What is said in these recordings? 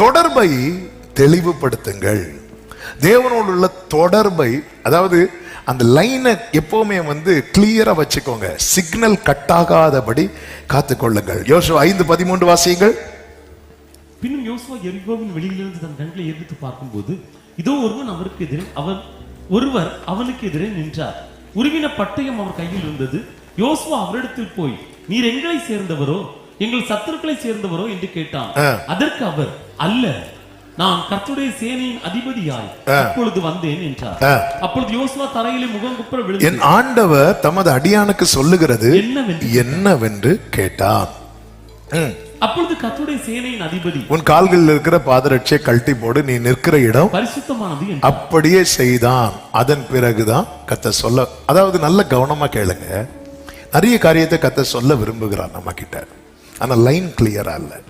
தொடர்பை தெளிவுபடுத்துங்கள். தேவனோடு உள்ள தொடர்பை அதாவது அந்த லைனை எப்பவுமே வந்து கிளியரா வச்சுக்கோங்க. Signal cut ஆகாதபடி காத்துக்கொள்ளுங்கள். யோசு ஐந்து பதிமூன்று வாசியங்கள். பின்னும் யோசுவா எரிகோவின் வெளியிலிருந்து தன் கண்களை எதிர்த்து பார்க்கும்போது இதோ ஒருவன் அவருக்கு எதிரே அவர் ஒருவர் அவனுக்கு எதிரே நின்றார். உருவின பட்டயம் அவர் கையில் இருந்தது. யோசுவா அவரிடத்தில் போய் நீர் எங்களை சேர்ந்தவரோ? எங்கள் சத்துருக்களை சேர்ந்தவரோ என்று கேட்டான். அதற்கு அவர் அல்ல நான் கர்த்தருடைய சேனையின் அதிபதியாய் இப்பொழுது வந்தேன் என்றார். அப்பொழுது யோசுவா தரையிலே முகம் குப்புற என் விழுந்து ஆண்டவர் தமது அடியானுக்கு சொல்லுகிறது என்னவென்று என்னவென்று கேட்டான். அப்பொழுது கர்த்தருடைய சேனையின் அதிபதி உன் கால்களில் இருக்கிற பாதரட்சியை கழட்டி போடு நீ நிற்கிற இடம் பரிசுத்தமானது அப்படியே செய்தான். அதன் பிறகுதான் கத்த சொல்ல அதாவது நல்ல கவனமா கேளுங்க. நிறைய காரியத்தை கத்த சொல்ல விரும்புகிறார் நம்ம கிட்ட ஆனா லைன் கிளியரா இல்ல.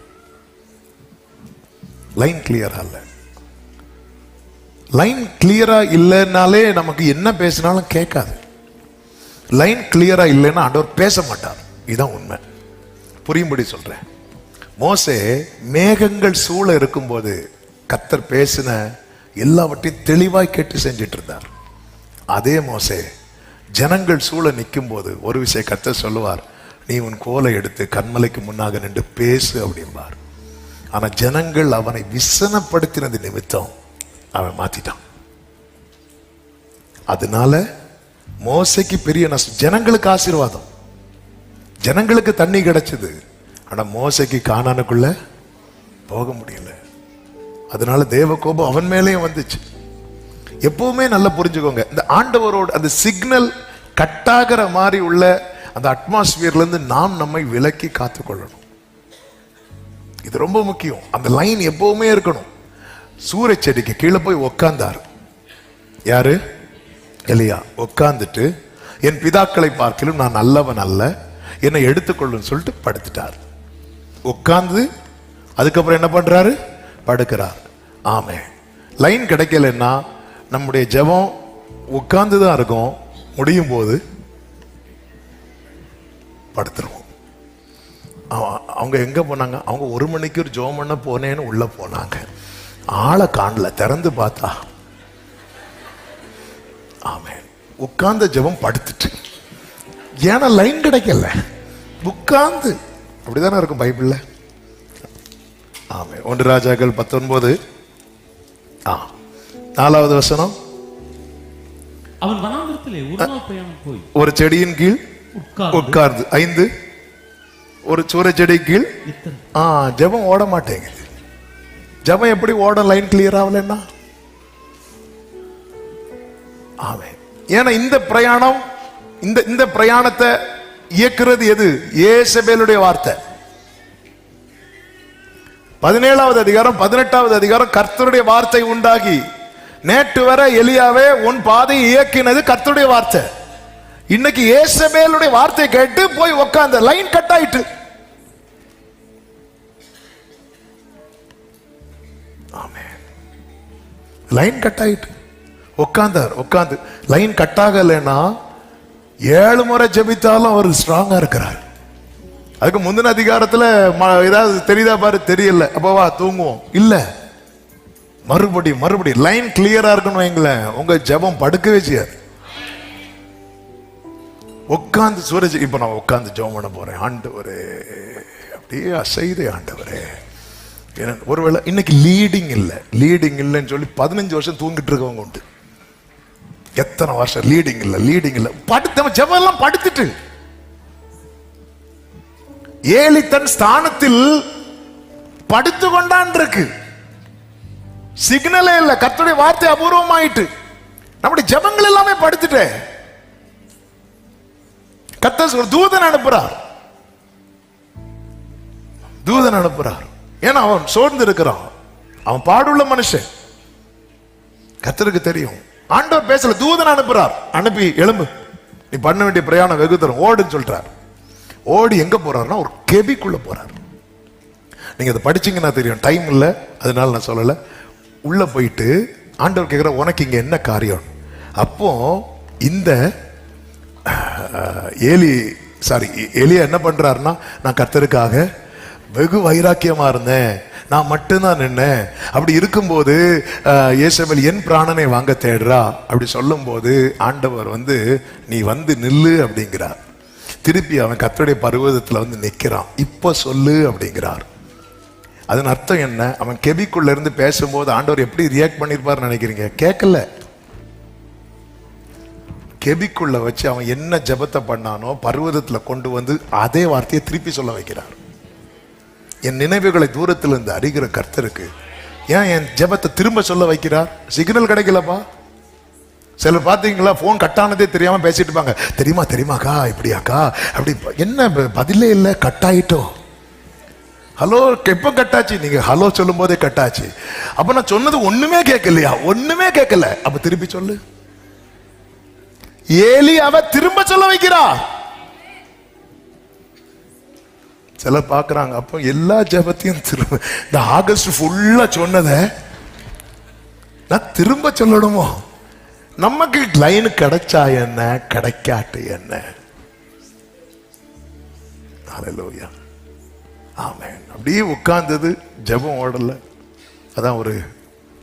லைன் கிளியரா இல்லை. லைன் கிளியரா இல்லைனாலே நமக்கு என்ன பேசினாலும் கேட்காது. லைன் கிளியரா இல்லைன்னா ஆண்டவர் பேச மாட்டார். இதுதான் உண்மை. புரியும்படி சொல்றேன். மோசே மேகங்கள் சூழ இருக்கும்போது கத்தர் பேசின எல்லாவற்றையும் தெளிவாய் கேட்டு செஞ்சிட்டு இருந்தார் அதே மோசே ஜனங்கள் சூழ நிற்கும் போது ஒரு விஷயம் கத்தர் சொல்லுவார். நீ உன் கோலை எடுத்து கண்மலைக்கு முன்னாக நின்று பேசு அப்படிம்பார். ஆனா ஜனங்கள் அவனை விசனப்படுத்தினது நிமித்தம் அவன் மாத்திட்டான். அதனால மோசைக்கு பெரிய நஷ்டம். ஜனங்களுக்கு ஆசீர்வாதம். ஜனங்களுக்கு தண்ணி கிடைச்சது. ஆனா மோசைக்கு காணானுக்குள்ள போக முடியல. அதனால தேவ கோபம் அவன் மேலேயும் வந்துச்சு. எப்பவுமே நல்லா புரிஞ்சுக்கோங்க. இந்த ஆண்டவரோட அந்த சிக்னல் கட்டாகிற மாதிரி உள்ள அந்த அட்மாஸ்பியர்லேருந்து நாம் நம்மை விலக்கி காத்துக்கொள்ளணும். இது ரொம்ப முக்கியம். அந்த லைன் எப்பவுமே இருக்கணும். சூரிய செடிக்கு கீழே போய் உக்காந்தார். யாரு? எலியா. உட்காந்துட்டு என் பிதாக்களை பார்க்கலும் நான் நல்லவன் அல்ல. என்னை எடுத்துக்கொள்ளுன்னு சொல்லிட்டு படுத்துட்டார். உட்காந்து அதுக்கப்புறம் என்ன பண்றாரு? படுக்கிறார். ஆமே லைன் கிடைக்கலன்னா நம்முடைய ஜெபம் உட்கார்ந்து தான் இருக்கும். முடியும் போது படுத்துருவோம் அவ- அவங்க எங்க போனாங்க? அவங்க ஒரு மணிக்கு ஒரு ஜோம் பண்ண போனேன்னு உள்ள போனாங்க. ஆளை காணல திறந்து பார்த்தா. ஆமென். உட்கார்ந்த ஜெபம் படுத்துட்டு. ஏன்னா லைன் கிடைக்கல. உட்கார்ந்து. அப்படிதானே இருக்கும் பைபிள்ல? ஆமென். ஒன்று ராஜாக்கள் பத்தொன்பது. ஆ. நாலாவது வசனம். அவன் வனாந்திரத்திலே ஒரு செடியின் கீழ் உட்கார்ந்து ஐந்து. ஒரு சூரிய செடி கீழ். ஆ ஜெபம் ஓட மாட்டேங்குது. ஜெபம் எப்படி ஓட லைன் கிளியர் ஆகலன்னா ஆமே ஏன்னா இந்த பிரயாணம் இந்த இந்த பிரயாணத்தை இயக்குறது எது? ஏசபேலுடைய வார்த்தை. பதினேழாவது அதிகாரம் பதினெட்டாவது அதிகாரம் கர்த்தருடைய வார்த்தை உண்டாகி நேற்று வரை எலியாவே உன் பாதையை இயக்கினது கர்த்தருடைய வார்த்தை. இன்னைக்கு ஏசபேலுடைய வார்த்தை கேட்டு போய் உட்காந்து லைன் கட் ஆயிட்டு. லைன் கட் ஆயிட்டு. உட்காந்தார் உட்காந்து லைன் கட் ஆகலைன்னா ஏழு முறை ஜெபித்தாலும் அவர் ஸ்ட்ராங்கா இருக்கிறார். அதுக்கு முந்தின அதிகாரத்துல ஏதாவது தெரியுதா பாரு? தெரியல. அப்ப வா தூங்குவோம். இல்ல. மறுபடி மறுபடி லைன் கிளியரா இருக்கணும் வைங்களேன். உங்க ஜெபம் படுக்கவே வச்சியாரு உட்கார்ந்து சூரஜ் இப்போ நான் உட்கார்ந்து ஜெபம் பண்ண போறேன். ஆண்டவரே அப்படியே அசைதே ஆண்டவரே. ஏன்னா, ஒருவேளை இன்னைக்கு லீடிங் இல்ல. லீடிங் இல்லைன்னு சொல்லி பதினஞ்சு வருஷம் தூங்கிட்டு இருக்கவங்க உண்டு. எத்தனை வருஷம் லீடிங் இல்ல லீடிங் இல்ல. படுத்த ஜெபம் எல்லாம் படுத்துட்டு. ஏழி தன் ஸ்தானத்தில் படுத்து கொண்டான் இருக்கு சிக்னலே இல்ல. கத்துடைய வார்த்தை அபூர்வமாயிட்டு. நம்முடைய ஜெபங்கள் எல்லாமே படுத்துட்டே கத்த ஒரு தூதன் அனுப்புறார். தூதன் அனுப்புறார். ஏன்னா அவன் சோர்ந்து இருக்கிறான் அவன் பாடுள்ள மனுஷன். கத்தருக்கு தெரியும். ஆண்டவர் பேசல தூதன் அனுப்புறார். அனுப்பி எலும்பு நீ பண்ண வேண்டிய பிரயாணம் வெகு தரும். ஓடுன்னு சொல்றார். ஓடி எங்க போறாருன்னா ஒரு கெபிக்குள்ள போறார். நீங்க அதை படிச்சீங்கன்னா தெரியும். டைம் இல்லை. அதனால நான் சொல்லல. உள்ள போயிட்டு ஆண்டவர் கேட்கிற உனக்கு இங்க என்ன காரியம்? அப்போ இந்த ஏலி சாரி எலியா என்ன பண்றாருன்னா நான் கத்தருக்காக வெகு வைராக்கியமா இருந்தேன். நான் மட்டும்தான் நின்னேன். அப்படி இருக்கும்போது அஹ், என் பிராணனை வாங்க தேடுறா. அப்படி சொல்லும்போது ஆண்டவர் வந்து நீ வந்து நில்லு அப்படிங்கிறார். திருப்பி அவன் கத்தருடைய பருவதத்தில் வந்து நிற்கிறான் இப்போ சொல்லு அப்படிங்கிறார். அதன் அர்த்தம் என்ன? அவன் கெபிக்குள்ள இருந்து பேசும்போது ஆண்டவர் எப்படி ரியாக்ட் பண்ணியிருப்பார்னு நினைக்கிறீங்க? கேட்கல. கெபிக்குள்ள வச்சு அவன் என்ன ஜெபத்தை பண்ணானோ பர்வதத்தில் கொண்டு வந்து அதே வார்த்தையை திருப்பி சொல்ல வைக்கிறார். என் நினைவுகளை தூரத்தில் இருந்து அறிகிற கர்த்தருக்கு ஏன் என் ஜெபத்தை திரும்ப சொல்ல வைக்கிறார்? சிக்னல் கிடைக்கலப்பா? சிலர் பார்த்தீங்களா ஃபோன் கட்டானதே தெரியாமல் பேசிட்டு இருப்பாங்க. தெரியுமா தெரியுமாக்கா இப்படியாக்கா அப்படி என்ன ப- பதிலே இல்லை கட்டாயிட்டோ ஹலோ எப்போ கட்டாச்சு நீங்கள் ஹலோ சொல்லும் போதே கட்டாச்சு அப்போ நான் சொன்னது ஒன்றுமே கேட்கலையா? ஒன்றுமே கேட்கல. அப்போ திருப்பி சொல்லு. ஏலி அவ திரும்ப சொல்ல வைக்கிறா. சில பாக்குறாங்க அப்போ எல்லா ஜெபத்தையும் திரும்ப இந்த ஆகஸ்ட் ஃபுல்லா சொன்னதை நான் திரும்ப சொல்லணுமோ? நமக்கு லைன் கிடைச்சா என்ன? கிடைக்காட்டு என்ன? ஹalleluya ஆமேன் அப்படியே உட்கார்ந்தது ஜெபம் ஓடல. அதான் ஒரு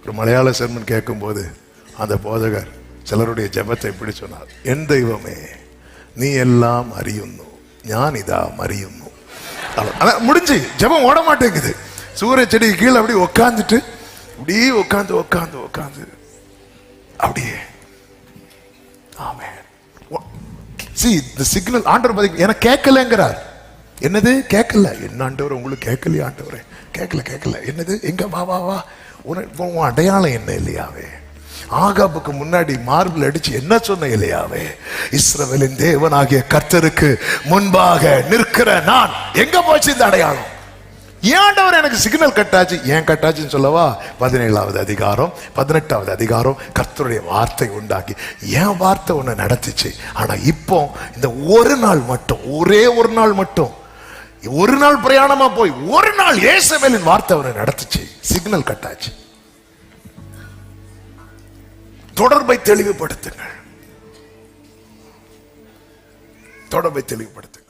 ஒரு மலையாள செர்மன் கேட்கும்போது அந்த போதகர் சிலருடைய ജപത്തെ எப்படி சொன்னார். என் தெய்வமே நீ எல்லாம் അറിയുന്നു ഞാൻ இதா അറിയുന്നു அதான் முடிஞ்சு. ஜபம் ஓட மாட்டேங்குது. சூரிய செடி கீழே அப்படி உக்காந்துட்டு அப்படியே உட்காந்து உட்காந்து உட்காந்து அப்படியே. ஆமே சி இந்த சிக்னல் ஆண்டவர் பதில் எனக்கு கேட்கலங்கிறார். என்னது? கேட்கல. என்ன ஆண்டவர் உங்களுக்கு கேட்கலையா ஆண்டவர். கேட்கல கேட்கல. என்னது? எங்க? வா வா வா. உன அடையாளம் என்ன இல்லையாவே? ஆகாபுக்கு முன்னாடி மார்பிள் அடிச்சு என்ன சொன்ன இல்லையாவே இஸ்ரவேலின் தேவனாகிய கர்த்தருக்கு முன்பாக நிற்கிற நான் எங்க போச்சு இந்த அடையாளம்? ஏண்டவர் எனக்கு சிக்னல் கட்டாச்சு? ஏன் கட்டாச்சுன்னு சொல்லவா? பதினேழாவது அதிகாரம் பதினெட்டாவது அதிகாரம் கர்த்தருடைய வார்த்தை உண்டாக்கி ஏன் வார்த்தை ஒன்று நடத்துச்சு ஆனா இப்போ இந்த ஒரு நாள் மட்டும் ஒரே ஒரு நாள் மட்டும். ஒரு நாள் பிரயாணமா போய் ஒரு நாள் ஏசவேலின் வார்த்தை அவரை நடத்துச்சு சிக்னல் கட்டாச்சு. தொடர்பை தெளிவுபடுத்துங்கள். தொடர்பை தெளிவுபடுத்துங்கள்.